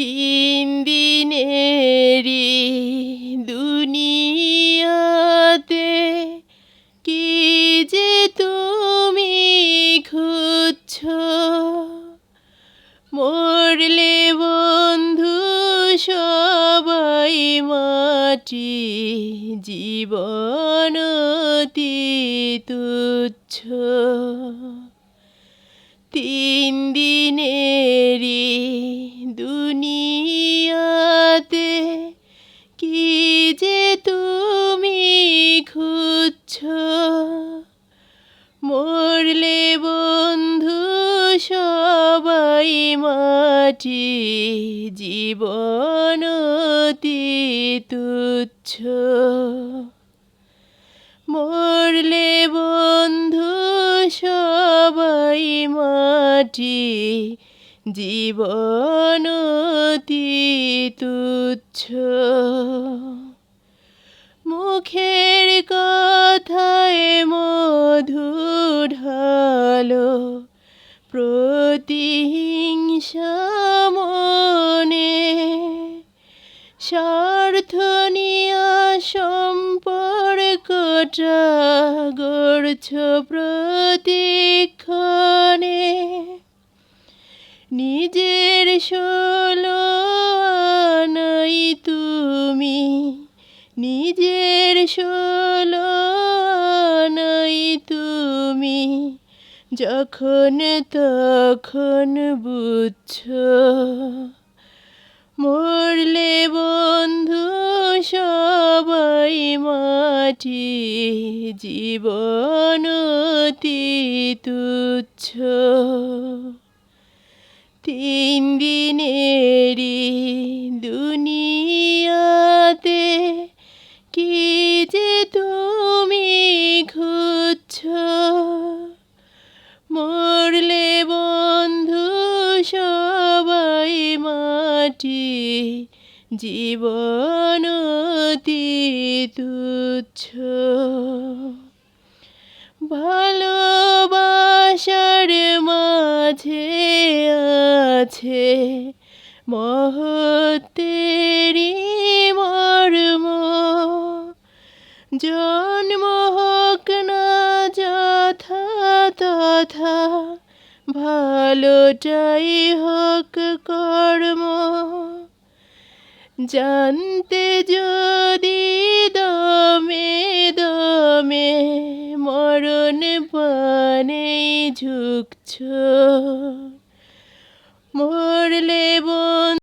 তিন দিনেরই দুনিয়াতে কি যে তুমি খুঁজছ? মরলে বন্ধু সবাই মাটি, জীবন তুচ্ছ। তিন দিনেরই মাটি জীবন তুচ্ছ মরলে বন্ধু সবাই মাটি জীবন তুচ্ছ মুখের কথায় মধু ঢালো প্রতিহিংসা মনে স্বার্থ নিয়া সম্পর্কটা গড়ছ প্রতিক্ষণে। নিজের ষোলো নাই তুমি, নিজের ষোলো নাই তুমি যখন তখন বুঝছ মরলে বন্ধু সবাই মাটি জীবন তুচ্ছ। তিন দিনেরই মাটি জীবন অতি তুচ্ছ। ভালোবাসার মাঝে আছে মহত্বেরই মর্ম। জন্ম হোক না যথা তথা ভালোটাই হোক কর্ম। জানতে যদি দমে দমে মরণ পানে ঝুঁকছ। মরলে বন